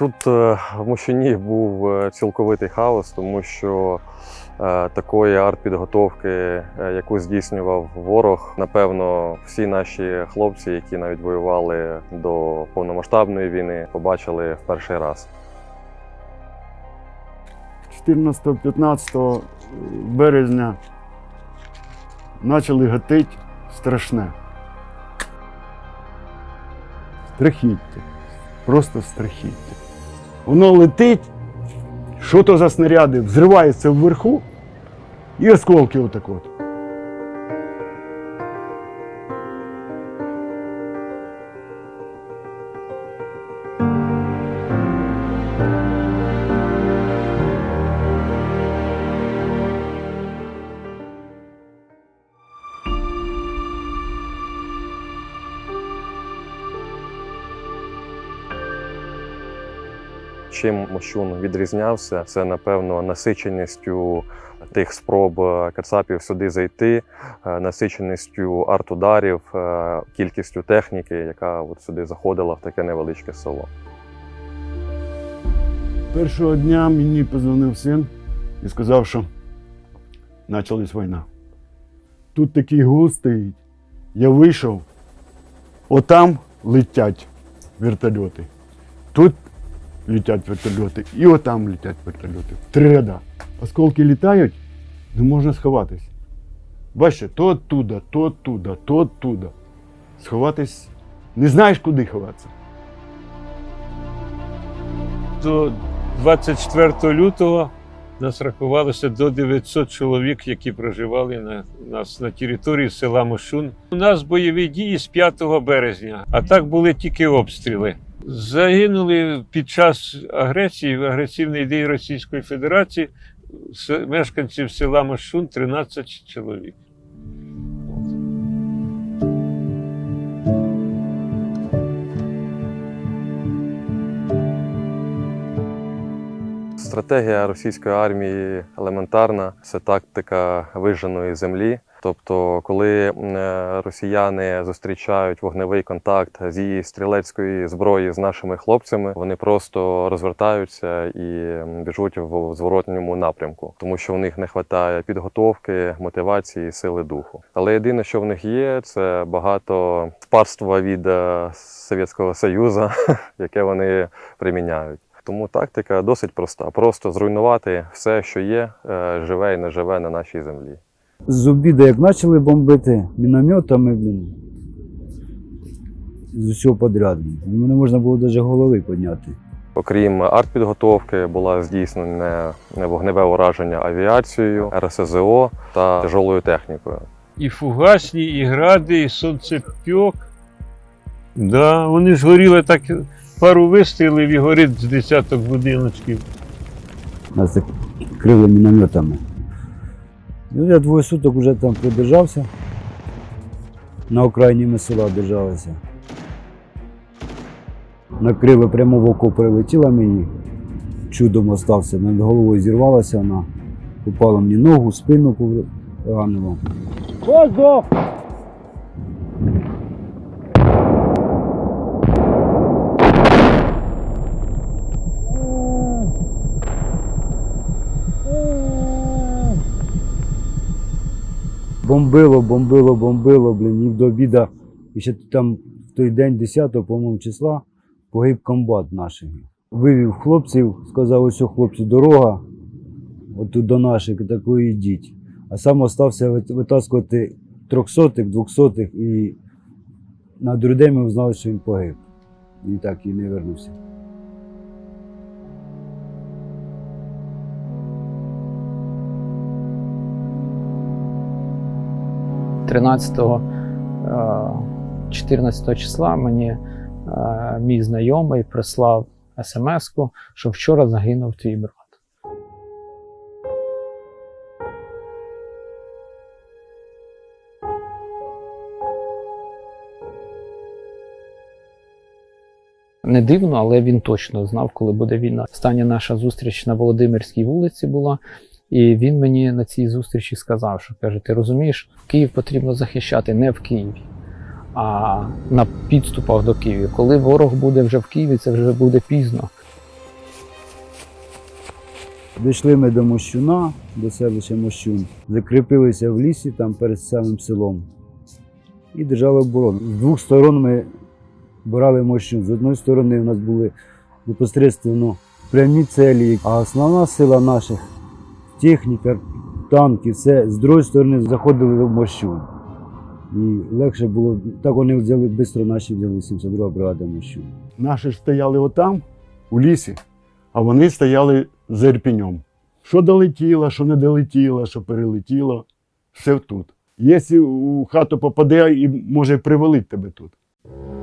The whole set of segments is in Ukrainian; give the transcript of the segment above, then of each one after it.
Тут е, в Мощуні був е, цілковитий хаос, тому що е, такої артпідготовки, яку здійснював ворог, напевно, всі наші хлопці, які навіть воювали до повномасштабної війни, побачили в перший раз. 14-15 березня почали гатити страшне. Страхіття. Просто страхіття. Воно летить, що то за снаряди, взривається вверху і осколки отак от. Чим Мощун відрізнявся, це напевно насиченістю тих спроб е, кацапів сюди зайти, е, насиченістю артударів, е, кількістю техніки, яка от сюди заходила в таке невеличке село. Першого дня мені позвонив син і сказав, що почалась війна. Тут такий гул стоїть. Я вийшов, отам летять вертольоти. Тут летять вертольоти, і отам летять вертольоти. Три. Осколки літають, не можна сховатись. Бачите, то оттуда, то оттуда, то оттуда. Сховатись не знаєш, куди ховатися. До 24 лютого нас рахувалося до 900 чоловік, які проживали на нас на території села Мошун. У нас бойові дії з 5 березня, а так були тільки обстріли. Загинули під час агресії, агресивної дії Російської Федерації мешканців села Мошун 13 чоловік. Стратегія російської армії елементарна це тактика виженої землі. Тобто, коли е, росіяни зустрічають вогневий контакт зі стрілецької зброї з нашими хлопцями, вони просто розвертаються і біжуть в зворотньому напрямку, тому що в них не вистачає підготовки, мотивації, сили духу. Але єдине, що в них є, це багато спарства від е, Совєтського Союзу, яке вони приміняють. Тому тактика досить проста: просто зруйнувати все, що є, е, живе і не живе на нашій землі. З обіду, як почали бомбити мінометами, блін, з усього подряд. Не можна було навіть голови підняти. Окрім артпідготовки, була здійснена вогневе ураження авіацією, РСЗО та тяжолою технікою. І фугасні, і гради, і сонцепьок. Да, вони ж горіли так пару вистрілів і горить з десяток будиночків. Нас так крили мінометами. Ну, я двоє суток вже там продержався. На окраїні ми села держалися. Накрили прямо в око прилетіла мені. Чудом остався. Над головою зірвалася вона. Попала мені ногу, спину поранила. Воздух! Бомбило, бомбило, бомбило, блін, і до обіда. І ще там в той день, 10 по-моєму, числа, погиб комбат наш. Вивів хлопців, сказав, ось хлопці, дорога, отут до наших, такої йдіть. А сам остався витаскувати трьохсотих, двохсотих, і на другий день ми знали, що він погиб. І так і не вернувся. – 13 14 числа мені е, мій знайомий прислав смс-ку, що вчора загинув твій брат. Не дивно, але він точно знав, коли буде війна. Остання наша зустріч на Володимирській вулиці була. І він мені на цій зустрічі сказав, що каже: ти розумієш, Київ потрібно захищати не в Києві, а на підступах до Києва. Коли ворог буде вже в Києві, це вже буде пізно. Дійшли ми до Мощуна, до селища Мощун, закріпилися в лісі там перед самим селом і держали оборону. З двох сторон ми брали Мощун. З одної сторони у нас були непосередньо прямі цілі, а основна сила наших техніка, танки, все з другої сторони заходили в Мощун. І легше було, так вони взяли швидко наші взяли 72 бригада Мощун. Наші стояли отам, у лісі, а вони стояли за Ірпіньом. Що долетіло, що не долетіло, що перелетіло, все тут. Якщо у хату попаде і може привалити тебе тут. –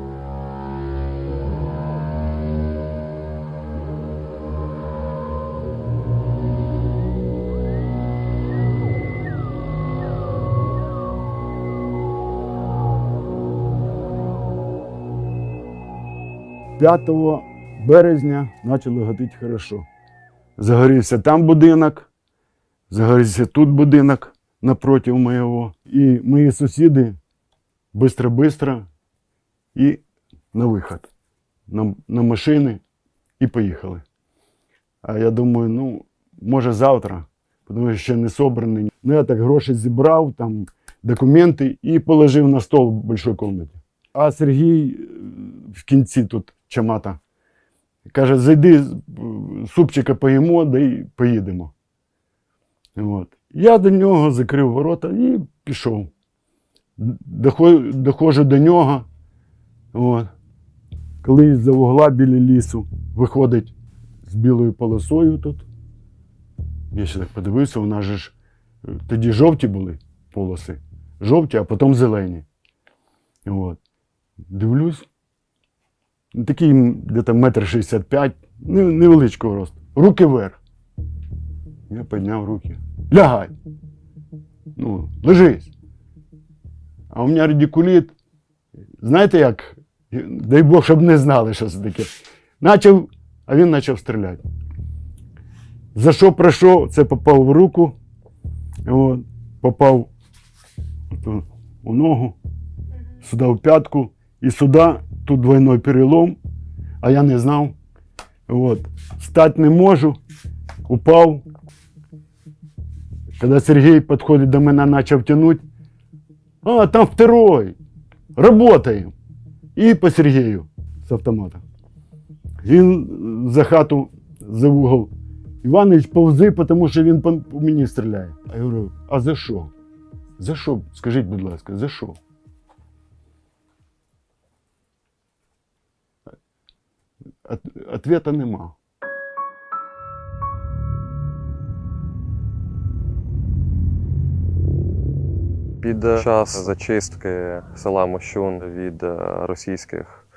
5 березня почало гатити хорошо. Загорівся там будинок, загорівся тут будинок напроти моєго. І мої сусіди бистро-бистро і на виход, на, на машини і поїхали. А я думаю, ну, може завтра, тому що ще не собраний. Ну, я так гроші зібрав, там документи і положив на стол в большой кімнаті. А Сергій е, в кінці тут чамата каже: зайди, супчика поїмо, да й поїдемо. От. Я до нього закрив ворота і пішов. Доходжу до нього. От. Коли з-за вугла біля лісу виходить з білою полосою тут. Я ще так подивився, у нас же ж тоді жовті були полоси. Жовті, а потім зелені. От. Дивлюсь. Такий десь метр шістдесят п'ять, не- невеличкого росту. Руки вверх. Я підняв руки. Лягай. Ну, лежись. А у мене радикуліт. Знаєте як? Дай Бог, щоб не знали, що це таке. Начав, а він почав стріляти. За що пройшов, це попав в руку, от, попав у ногу, сюди в п'ятку, і сюди тут двойной перелом, а я не знав. От. Стати не можу, упав. Коли Сергій підходить до мене, почав тягнути, а там второй, работаем. І по Сергію з автомата. Він за хату за угол. Іванович повзи, тому що він по мені стріляє. А я говорю, а за що? За що? Скажіть, будь ласка, за що? Ответа нема. Під час зачистки села Мощун від е, російських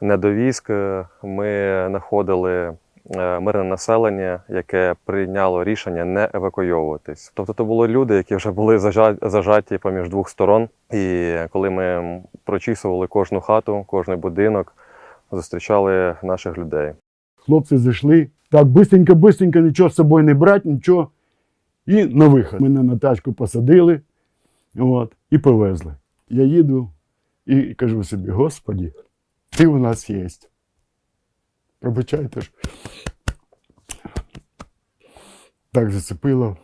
недовійськ е, ми знаходили е, мирне населення, яке прийняло рішення не евакуйовуватись. Тобто, то були люди, які вже були зажаті поміж двох сторон. І коли ми прочісували кожну хату, кожний будинок, зустрічали наших людей. Хлопці зайшли. Так, бистренько, бистренько, нічого з собою не брати, нічого. І на вихід. Мене на тачку посадили от, і повезли. Я їду і кажу собі: Господі, ти у нас є. Пробачайте ж. Так зацепило.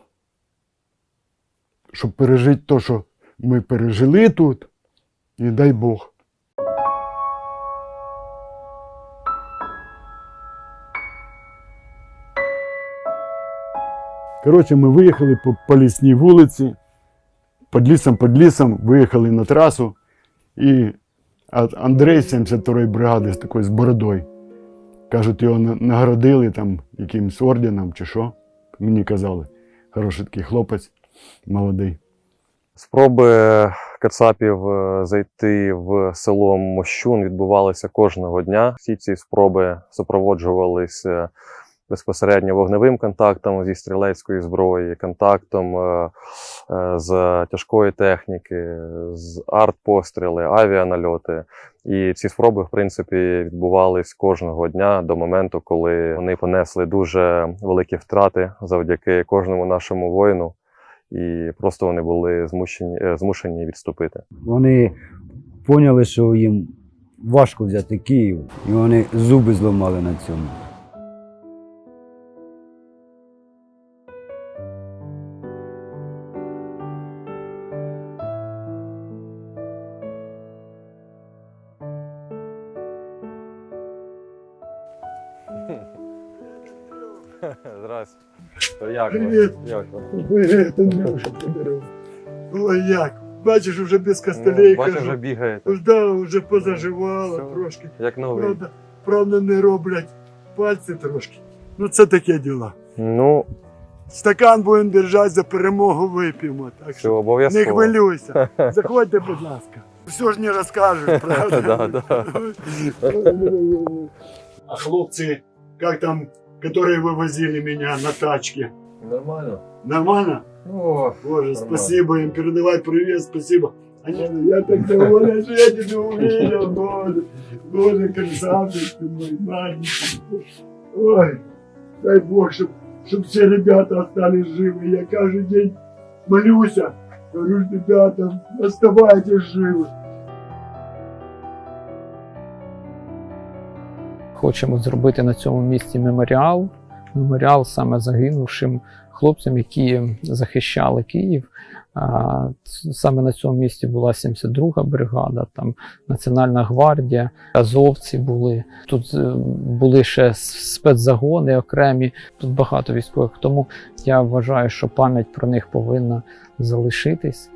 Щоб пережити те, що ми пережили тут, і дай Бог. Коротше, ми виїхали по, по лісній вулиці, під лісом, під лісом, виїхали на трасу. І Андрей 72-ї бригади з такою з бородою. Кажуть, його на- нагородили там якимось орденом чи що. Мені казали. Хороший такий хлопець, молодий. Спроби кацапів е, зайти в село Мощун відбувалися кожного дня. Всі ці спроби супроводжувалися безпосередньо вогневим контактом зі стрілецької зброї, контактом е, е, з тяжкої техніки, з артпостріли, авіанальоти. І ці спроби, в принципі, відбувались кожного дня до моменту, коли вони понесли дуже великі втрати завдяки кожному нашому воїну і просто вони були змушені, е, змушені відступити. Вони поняли, що їм важко взяти Київ, і вони зуби зламали на цьому. Привіт. ви? Як ви? Привіт, Андрюша подарував. Ой, як. Бачиш, вже без Ну, костелей. бачу, кажу. вже бігаєте. Ось да, вже позаживало Все. трошки. Як новий. Правда, правда, не роблять пальці трошки. Ну це таке діло. Ну, Стакан будемо держати за перемогу вип'ємо. Так все що не обов'язково. хвилюйся. Заходьте, будь ласка. Все ж не розкажуть, правда? Да, да. А хлопцы, как там, которые вывозили меня на тачке? Нормально. Нормально? О, Боже, Нормально. спасибо им, передавай привет, спасибо. Они, я так доволен, что я тебя увидел, Боже. Боже, красавчик ты мой, маленький. Ой, дай Бог, чтобы чтоб все ребята остались живы. Я каждый день молюсь, говорю, ребята, оставайтесь живы. Хочемо зробити на цьому місці меморіал. Меморіал саме загинувшим хлопцям, які захищали Київ. Саме на цьому місці була 72-га бригада, там Національна гвардія, азовці були. Тут е, були ще спецзагони окремі. Тут багато військових. Тому я вважаю, що пам'ять про них повинна залишитись.